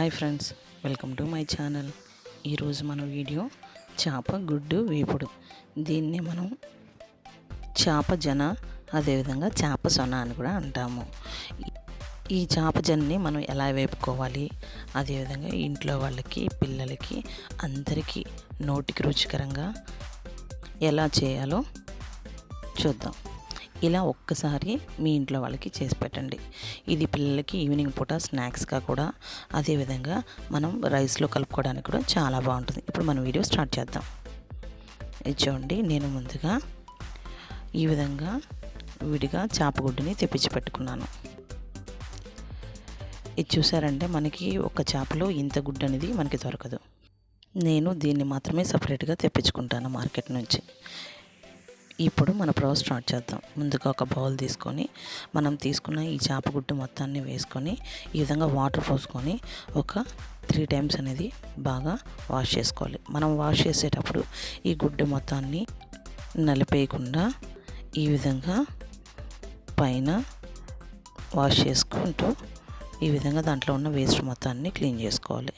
Hi friends welcome to my channel. ఈరోజు మన video చేప గుడ్డు వేపుడు. దీన్ని మనం చేప జన అదేవిధంగా చేప సొన అని కూడా అంటాము. ఈ చేప జన్ని మనం ఎలా వేపుకోవాలి? అదేవిధంగా ఇంట్లో వాళ్ళకి పిల్లలకి అందరికీ నోటికి రుచికరంగా ఎలా చేయాలో చూద్దాం. ఇలా ఒక్కసారి మీ ఇంట్లో వాళ్ళకి చేసి పెట్టండి. ఇది పిల్లలకి ఈవినింగ్ పూట స్నాక్స్గా కూడా. అదేవిధంగా మనం రైస్లో కలుపుకోవడానికి కూడా చాలా బాగుంటుంది. ఇప్పుడు మనం వీడియో స్టార్ట్ చేద్దాం. ఇది చూడండి నేను ముందుగా ఈ విధంగా విడిగా చేపగుడ్డుని తెప్పించి పెట్టుకున్నాను. ఇది చూసారంటే మనకి ఒక చేపలో ఇంత గుడ్డు అనేది మనకి దొరకదు. నేను దీన్ని మాత్రమే సపరేట్గా తెప్పించుకుంటాను మార్కెట్ నుంచి. ఇప్పుడు మన ప్రో స్టార్ట్ చేద్దాం. ముందుగా ఒక బౌల్ తీసుకొని మనం తీసుకున్న ఈ చేప గుడ్డు మొత్తాన్ని వేసుకొని ఈ విధంగా వాటర్ పోసుకొని ఒక త్రీ టైమ్స్ అనేది బాగా వాష్ చేసుకోవాలి. మనం వాష్ చేసేటప్పుడు ఈ గుడ్డు మొత్తాన్ని నలిపేయకుండా ఈ విధంగా పైన వాష్ చేసుకుంటూ ఈ విధంగా దాంట్లో ఉన్న వేస్ట్ మొత్తాన్ని క్లీన్ చేసుకోవాలి.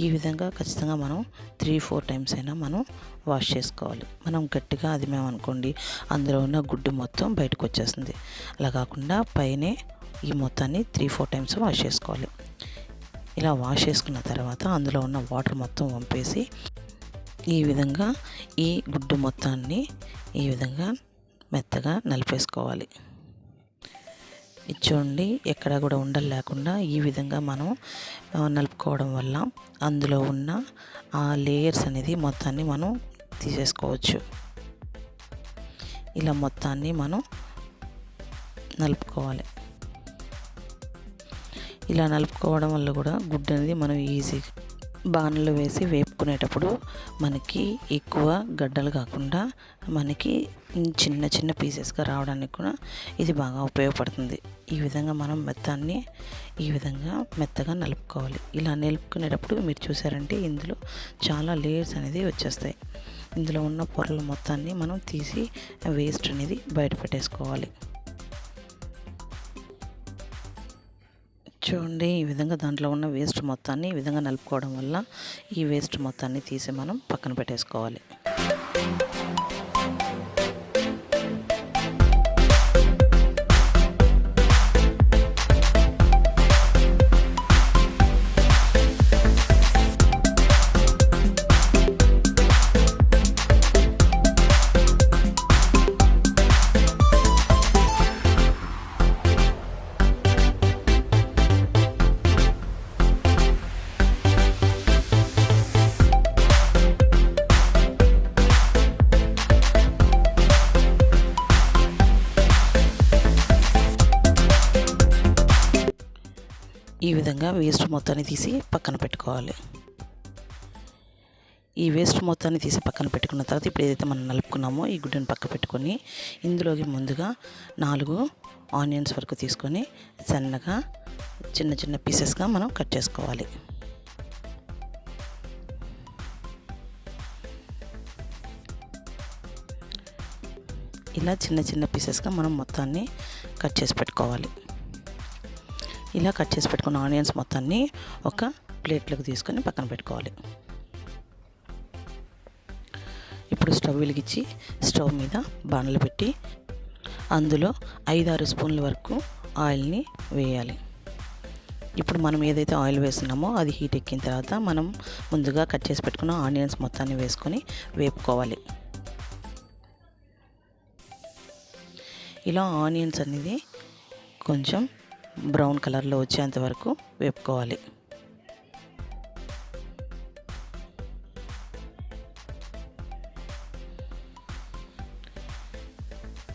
ఈ విధంగా ఖచ్చితంగా మనం త్రీ ఫోర్ టైమ్స్ అయినా మనం వాష్ చేసుకోవాలి. మనం గట్టిగా అది మేము అనుకోండి అందులో ఉన్న గుడ్డు మొత్తం బయటకు వచ్చేస్తుంది. అలా కాకుండా పైనే ఈ మొత్తాన్ని త్రీ ఫోర్ టైమ్స్ వాష్ చేసుకోవాలి. ఇలా వాష్ చేసుకున్న తర్వాత అందులో ఉన్న వాటర్ మొత్తం వంపేసి ఈ విధంగా ఈ గుడ్డు మొత్తాన్ని ఈ విధంగా మెత్తగా నలిపేసుకోవాలి. ఇది చూడండి ఎక్కడ కూడా ఉండలు లేకుండా ఈ విధంగా మనం నలుపుకోవడం వల్ల అందులో ఉన్న ఆ లేయర్స్ అనేది మొత్తాన్ని మనం తీసేసుకోవచ్చు. ఇలా మొత్తాన్ని మనం నలుపుకోవాలి. ఇలా నలుపుకోవడం వల్ల కూడా గుడ్డు అనేది మనం ఈజీగా బాణలో వేసి వేపుకునేటప్పుడు మనకి ఎక్కువ గడ్డలు కాకుండా మనకి చిన్న చిన్న పీసెస్గా రావడానికి కూడా ఇది బాగా ఉపయోగపడుతుంది. ఈ విధంగా మనం మెత్తాన్ని ఈ విధంగా మెత్తగా నలుపుకోవాలి. ఇలా నలుపుకునేటప్పుడు మీరు చూసారంటే ఇందులో చాలా లేయర్స్ అనేది వచ్చేస్తాయి. ఇందులో ఉన్న పొరలు మొత్తాన్ని మనం తీసి వేస్ట్ అనేది బయట పెట్టేసుకోవాలి. చూడండి ఈ విధంగా దాంట్లో ఉన్న వేస్ట్ మొత్తాన్ని ఈ విధంగా నలుపుకోవడం వల్ల ఈ వేస్ట్ మొత్తాన్ని తీసి మనం పక్కన పెట్టేసుకోవాలి. విధంగా వేస్ట్ మొత్తాన్ని తీసి పక్కన పెట్టుకోవాలి. ఈ వేస్ట్ మొత్తాన్ని తీసి పక్కన పెట్టుకున్న తర్వాత ఇప్పుడు ఏదైతే మనం నలుపుకున్నామో ఈ గుడ్డను పక్క పెట్టుకొని ఇందులోకి ముందుగా నాలుగు ఆనియన్స్ వరకు తీసుకొని సన్నగా చిన్న చిన్న పీసెస్గా మనం కట్ చేసుకోవాలి. ఇలా చిన్న చిన్న పీసెస్గా మనం మొత్తాన్ని కట్ చేసి పెట్టుకోవాలి. ఇలా కట్ చేసి పెట్టుకున్న ఆనియన్స్ మొత్తాన్ని ఒక ప్లేట్లోకి తీసుకొని పక్కన పెట్టుకోవాలి. ఇప్పుడు స్టవ్ వెలిగించి స్టవ్ మీద బాణలు పెట్టి అందులో ఐదారు స్పూన్ల వరకు ఆయిల్ని వేయాలి. ఇప్పుడు మనం ఏదైతే ఆయిల్ వేస్తున్నామో అది హీట్ ఎక్కిన తర్వాత మనం ముందుగా కట్ చేసి పెట్టుకున్న ఆనియన్స్ మొత్తాన్ని వేసుకొని వేపుకోవాలి. ఇలా ఆనియన్స్ అనేది కొంచెం బ్రౌన్ కలర్లో వచ్చేంత వరకు వేపుకోవాలి.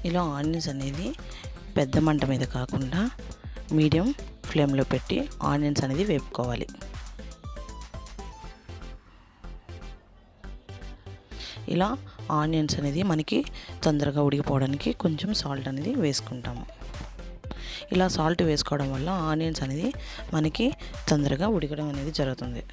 ఇలా ఆనియన్స్ అనేది పెద్ద మంట మీద కాకుండా మీడియం ఫ్లేమ్లో పెట్టి ఆనియన్స్ అనేది వేపుకోవాలి. ఇలా ఆనియన్స్ అనేది మనకి తొందరగా ఉడికిపోవడానికి కొంచెం సాల్ట్ అనేది వేసుకుంటాము. ఇలా సాల్ట్ వేసుకోవడం వల్ల ఆనియన్స్ అనేది మనకి తొందరగా ఉడకడం అనేది జరుగుతుంది.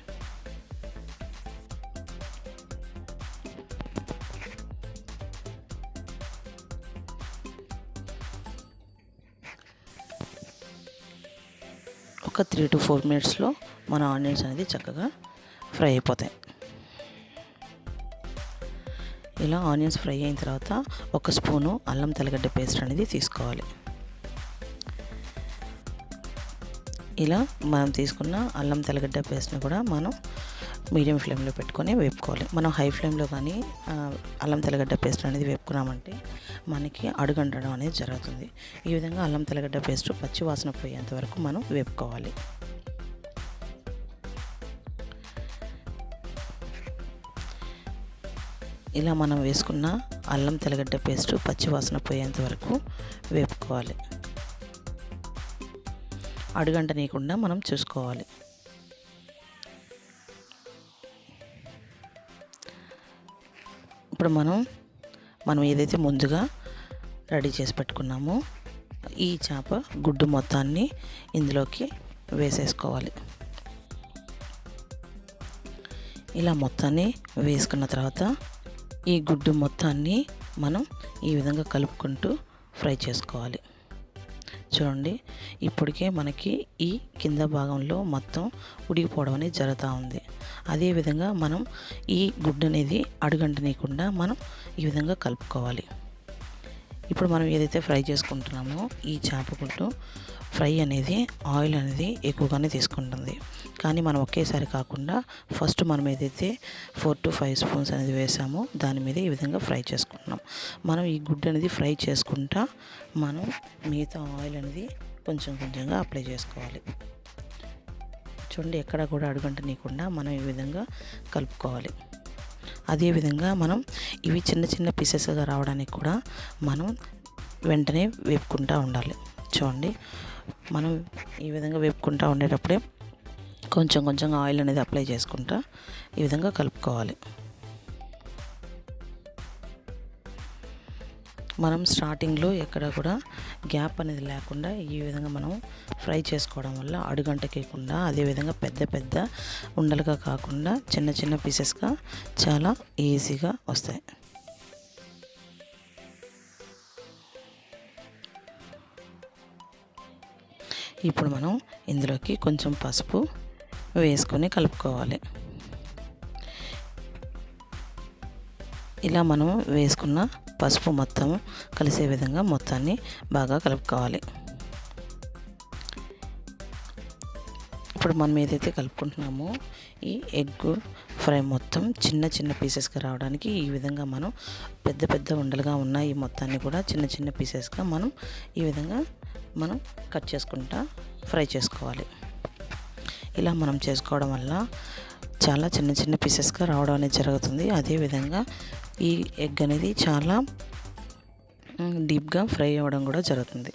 ఒక త్రీ టు ఫోర్ మినిట్స్లో మన ఆనియన్స్ అనేది చక్కగా ఫ్రై అయిపోతాయి. ఇలా ఆనియన్స్ ఫ్రై అయిన తర్వాత ఒక స్పూను అల్లం తెల్లగడ్డ పేస్ట్ అనేది తీసుకోవాలి. ఇలా మనం తీసుకున్న అల్లం తెల్లగడ్డ పేస్ట్ని కూడా మనం మీడియం ఫ్లేమ్లో పెట్టుకొని వేపుకోవాలి. మనం హై ఫ్లేమ్లో కానీ అల్లం తెల్లగడ్డ పేస్ట్ అనేది వేపుకున్నామంటే మనకి అడుగంటడం అనేది జరుగుతుంది. ఈ విధంగా అల్లం తెల్లగడ్డ పేస్ట్ పచ్చి వాసన పోయేంత వరకు మనం వేపుకోవాలి. ఇలా మనం వేసుకున్న అల్లం తెల్లగడ్డ పేస్ట్ పచ్చి వాసన పోయేంత వరకు వేపుకోవాలి. అడుగంటనీయకుండా మనం చూసుకోవాలి. ఇప్పుడు మనం మనం ఏదైతే ముందుగా రెడీ చేసి పెట్టుకున్నామో ఈ చేప గుడ్డు మొత్తాన్ని ఇందులోకి వేసేసుకోవాలి. ఇలా మొత్తాన్ని వేసుకున్న తర్వాత ఈ గుడ్డు మొత్తాన్ని మనం ఈ విధంగా కలుపుకుంటూ ఫ్రై చేసుకోవాలి. చూడండి. ఇప్పటికే మనకి ఈ కింద భాగంలో మొత్తం ఉడికిపోవడం అనేది జరుగుతూ ఉంది. అదేవిధంగా మనం ఈ గుడ్డు అనేది అడుగంటనేయకుండా మనం ఈ విధంగా కలుపుకోవాలి. ఇప్పుడు మనం ఏదైతే ఫ్రై చేసుకుంటున్నామో ఈ చేప గుడ్డు ఫ్రై అనేది ఆయిల్ అనేది ఎక్కువగానే తీసుకుంటుంది. కానీ మనం ఒకేసారి కాకుండా ఫస్ట్ మనం ఏదైతే ఫోర్ టు ఫైవ్ స్పూన్స్ అనేది వేసామో దాని మీద ఈ విధంగా ఫ్రై చేసుకుంటున్నాం. మనం ఈ గుడ్డు అనేది ఫ్రై చేసుకుంటా మనం మిగతా ఆయిల్ అనేది కొంచెం కొంచెంగా అప్లై చేసుకోవాలి. చూడండి ఎక్కడ కూడా అడుగంటనీయకుండా మనం ఈ విధంగా కలుపుకోవాలి. అదేవిధంగా మనం ఇవి చిన్న చిన్న పీసెస్గా రావడానికి కూడా మనం వెంటనే వేపుకుంటూ ఉండాలి. చూడండి మనం ఈ విధంగా వేపుకుంటూ ఉండేటప్పుడే కొంచెం కొంచెం ఆయిల్ అనేది అప్లై చేసుకుంటా ఈ విధంగా కలుపుకోవాలి. మనం స్టార్టింగ్లో ఎక్కడ కూడా గ్యాప్ అనేది లేకుండా ఈ విధంగా మనం ఫ్రై చేసుకోవడం వల్ల అడుగంటకేయకుండా అదేవిధంగా పెద్ద పెద్ద ఉండలుగా కాకుండా చిన్న చిన్న పీసెస్గా చాలా ఈజీగా వస్తాయి. ఇప్పుడు మనం ఇందులోకి కొంచెం పసుపు వేసుకొని కలుపుకోవాలి. ఇలా మనం వేసుకున్న పసుపు మొత్తం కలిసే విధంగా మొత్తాన్ని బాగా కలుపుకోవాలి. ఇప్పుడు మనం ఏదైతే కలుపుకుంటున్నామో ఈ ఎగ్ ఫ్రై మొత్తం చిన్న చిన్న పీసెస్గా రావడానికి ఈ విధంగా మనం పెద్ద పెద్ద ఉండలుగా ఉన్న ఈ మొత్తాన్ని కూడా చిన్న చిన్న పీసెస్గా మనం ఈ విధంగా మనం కట్ చేసుకుంటా ఫ్రై చేసుకోవాలి. ఇలా మనం చేసుకోవడం వల్ల చాలా చిన్న చిన్న పీసెస్గా రావడం అనేది జరుగుతుంది. అదేవిధంగా ఈ ఎగ్ అనేది చాలా డీప్గా ఫ్రై అవ్వడం కూడా జరుగుతుంది.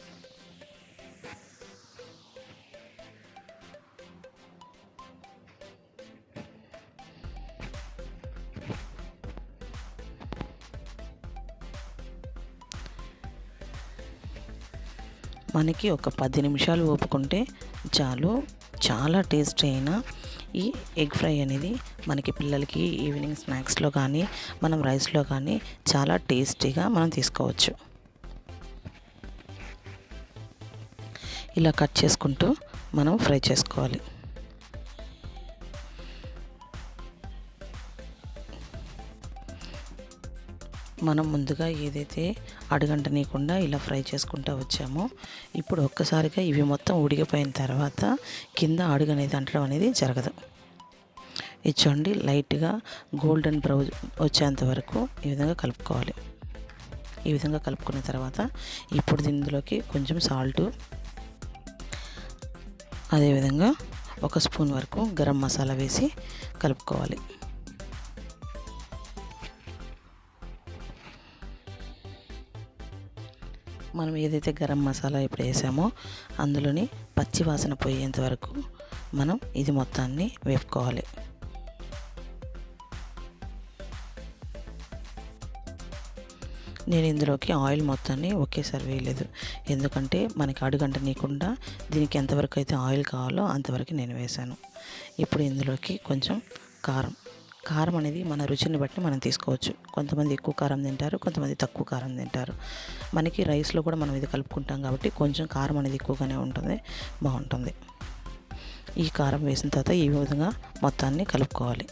మనకి ఒక పది నిమిషాలు ఓపుకుంటే చాలు. చాలా టేస్టీ అయిన ఈ ఎగ్ ఫ్రై అనేది మనకి పిల్లలకి ఈవినింగ్ స్నాక్స్లో కానీ మనం రైస్లో కానీ చాలా టేస్టీగా మనం తీసుకోవచ్చు. ఇలా కట్ చేసుకుంటూ మనం ఫ్రై చేసుకోవాలి. మనం ముందుగా ఏదైతే అడుగంటనీయకుండా ఇలా ఫ్రై చేసుకుంటూ వచ్చామో ఇప్పుడు ఒక్కసారిగా ఇవి మొత్తం ఉడికిపోయిన తర్వాత కింద అడుగు అనేది అంటడం అనేది జరగదు. ఇది చూడండి లైట్గా గోల్డెన్ బ్రౌజ్ వచ్చేంత వరకు ఈ విధంగా కలుపుకోవాలి. ఈ విధంగా కలుపుకున్న తర్వాత ఇప్పుడు ఇందులోకి కొంచెం సాల్టు అదేవిధంగా ఒక స్పూన్ వరకు గరం మసాలా వేసి కలుపుకోవాలి. మనం ఏదైతే గరం మసాలా ఇప్పుడు వేసామో అందులోని పచ్చి వాసన పోయేంత వరకు మనం ఇది మొత్తాన్ని వేపుకోవాలి. నేను ఇందులోకి ఆయిల్ మొత్తాన్ని ఒకేసారి వేయలేదు. ఎందుకంటే మనకి అడుగంట నీకుండా దీనికి ఎంతవరకు అయితే ఆయిల్ కావాలో అంతవరకు నేను వేశాను. ఇప్పుడు ఇందులోకి కొంచెం కారం. కారం అనేది మన రుచిని బట్టి మనం తీసుకోవచ్చు. కొంతమంది ఎక్కువ కారం తింటారు కొంతమంది తక్కువ కారం తింటారు. మనకి రైస్లో కూడా మనం ఇది కలుపుకుంటాం కాబట్టి కొంచెం కారం అనేది ఎక్కువగానే ఉంటుంది బాగుంటుంది. ఈ కారం వేసిన తర్వాత ఈ విధంగా మొత్తాన్ని కలుపుకోవాలి.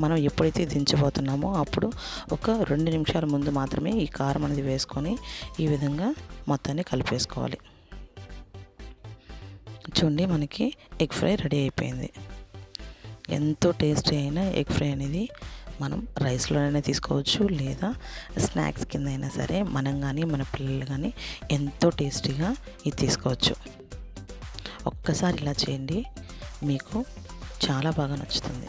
మనం ఎప్పుడైతే దించబోతున్నామో అప్పుడు ఒక రెండు నిమిషాల ముందు మాత్రమే ఈ కారం అనేది వేసుకొని ఈ విధంగా మొత్తాన్ని కలిపేసుకోవాలి. చూడండి మనకి ఎగ్ ఫ్రై రెడీ అయిపోయింది. ఎంతో టేస్టీ అయిన ఎగ్ ఫ్రై అనేది మనం రైస్లోనైనా తీసుకోవచ్చు లేదా స్నాక్స్ కింద అయినా సరే మనం కానీ మన పిల్లలు కానీ ఎంతో టేస్టీగా ఇది తీసుకోవచ్చు. ఒక్కసారి ఇలా చేయండి మీకు చాలా బాగా నచ్చుతుంది.